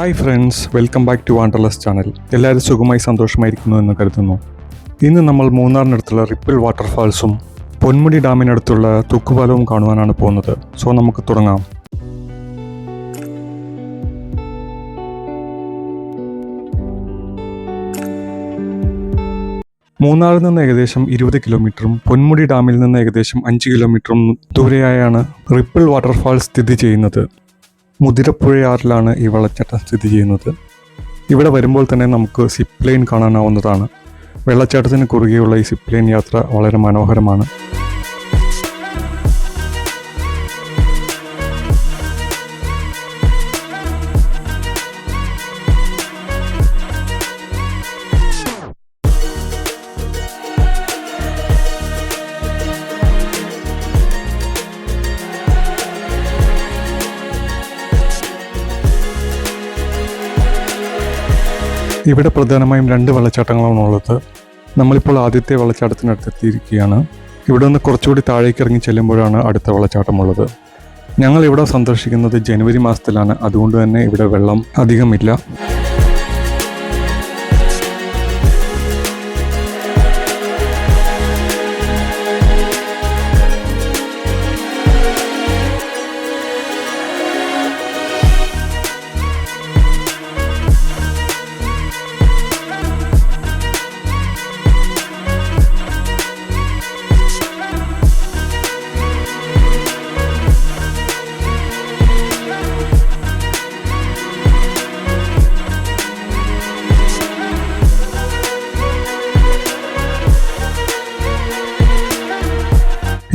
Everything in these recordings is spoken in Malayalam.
Hi friends welcome back to വാണ്ടർലെസ് channel എല്ലാവരും സുഖമായി സന്തോഷമായിരിക്കുന്നു എന്ന് കരുതുന്നു. ഇന്ന് നമ്മൾ മൂന്നാറിനടുത്തുള്ള റിപ്പിൾ വാട്ടർഫാൾസും പൊന്മുടി ഡാമിനടുത്തുള്ള തൂക്കുപാലവും കാണുവാനാണ് പോകുന്നത്. സോ നമുക്ക് തുടങ്ങാം. മൂന്നാറിൽ നിന്ന് ഏകദേശം ഇരുപത് കിലോമീറ്ററും പൊന്മുടി ഡാമിൽ നിന്ന് ഏകദേശം അഞ്ച് കിലോമീറ്ററും ദൂരെയായാണ് റിപ്പിൾ വാട്ടർഫാൾ സ്ഥിതി ചെയ്യുന്നത്. മുതിരപ്പുഴയാറിലാണ് ഈ വെള്ളച്ചാട്ടം സ്ഥിതി ചെയ്യുന്നത്. ഇവിടെ വരുമ്പോൾ തന്നെ നമുക്ക് സിപ്പ് ലൈൻ കാണാനാവുന്നതാണ്. വെള്ളച്ചാട്ടത്തിന് കുറുകെയുള്ള ഈ സിപ്പ് ലൈൻ യാത്ര വളരെ മനോഹരമാണ്. ഇവിടെ പ്രധാനമായും രണ്ട് വെള്ളച്ചാട്ടങ്ങളാണ് ഉള്ളത്. നമ്മളിപ്പോൾ ആദ്യത്തെ വെള്ളച്ചാട്ടത്തിനടുത്ത് എത്തിയിരിക്കുകയാണ് ഇവിടെ നിന്ന് കുറച്ചുകൂടി താഴേക്ക് ഇറങ്ങി ചെല്ലുമ്പോഴാണ് അടുത്ത വെള്ളച്ചാട്ടമുള്ളത് ഞങ്ങൾ ഇവിടെ സന്ദർശിക്കുന്നത് ജനുവരി മാസത്തിലാണ്. അതുകൊണ്ട് തന്നെ ഇവിടെ വെള്ളം അധികമില്ല.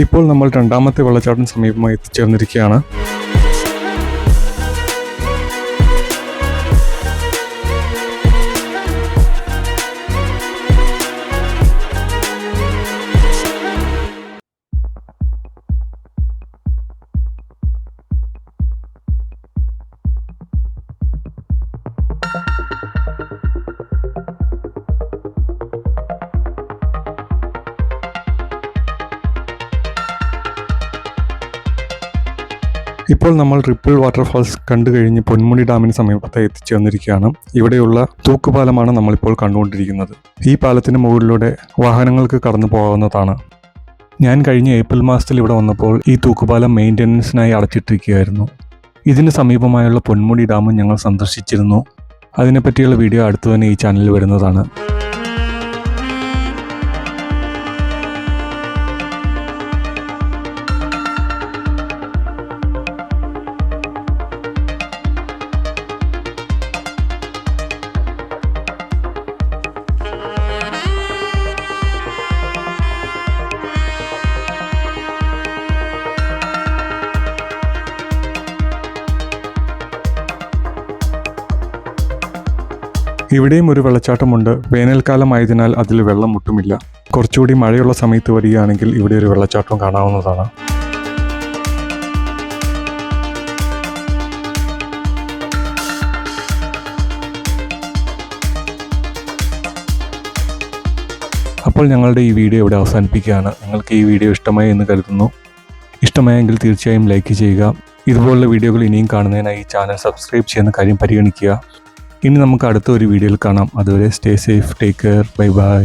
ഇപ്പോൾ നമ്മൾ രണ്ടാമത്തെ വെള്ളച്ചാട്ടം സമീപമായി എത്തിച്ചേർന്നിരിക്കുകയാണ്. ഇപ്പോൾ നമ്മൾ റിപ്പിൾ വാട്ടർഫാൾസ് കണ്ടു കഴിഞ്ഞ് പൊന്മുടി ഡാമിന് സമീപത്തായി എത്തിച്ചേർന്നിരിക്കുകയാണ് ഇവിടെയുള്ള തൂക്കുപാലമാണ് നമ്മളിപ്പോൾ കണ്ടുകൊണ്ടിരിക്കുന്നത്. ഈ പാലത്തിന് മുകളിലൂടെ വാഹനങ്ങൾക്ക് കടന്നു പോകാവുന്നതാണ്. ഞാൻ കഴിഞ്ഞ ഏപ്രിൽ മാസത്തിൽ ഇവിടെ വന്നപ്പോൾ ഈ തൂക്കുപാലം മെയിന്റനൻസിനായി അടച്ചിട്ടിരിക്കുകയായിരുന്നു. ഇതിന് സമീപമായുള്ള പൊന്മുടി ഡാമും ഞങ്ങൾ സന്ദർശിച്ചിരുന്നു. അതിനെപ്പറ്റിയുള്ള വീഡിയോ അടുത്തു തന്നെ ഈ ചാനലിൽ വരുന്നതാണ്. ഇവിടെയും ഒരു വെള്ളച്ചാട്ടമുണ്ട്. വേനൽക്കാലമായതിനാൽ അതിൽ വെള്ളം മുട്ടുമില്ല കുറച്ചുകൂടി മഴയുള്ള സമയത്ത് വരികയാണെങ്കിൽ ഇവിടെ ഒരു വെള്ളച്ചാട്ടം കാണാവുന്നതാണ്. അപ്പോൾ ഞങ്ങളുടെ ഈ വീഡിയോ ഇവിടെ അവസാനിപ്പിക്കുകയാണ്. നിങ്ങൾക്ക് ഈ വീഡിയോ ഇഷ്ടമായി എന്ന് കരുതുന്നു. ഇഷ്ടമായെങ്കിൽ തീർച്ചയായും ലൈക്ക് ചെയ്യുക. ഇതുപോലുള്ള വീഡിയോകൾ ഇനിയും കാണുന്നതിനായി ഈ ചാനൽ സബ്സ്ക്രൈബ് ചെയ്യുന്ന കാര്യം പരിഗണിക്കുക. ഇനി നമുക്ക് അടുത്ത ഒരു വീഡിയോയിൽ കാണാം. അതുവരെ stay safe take care bye bye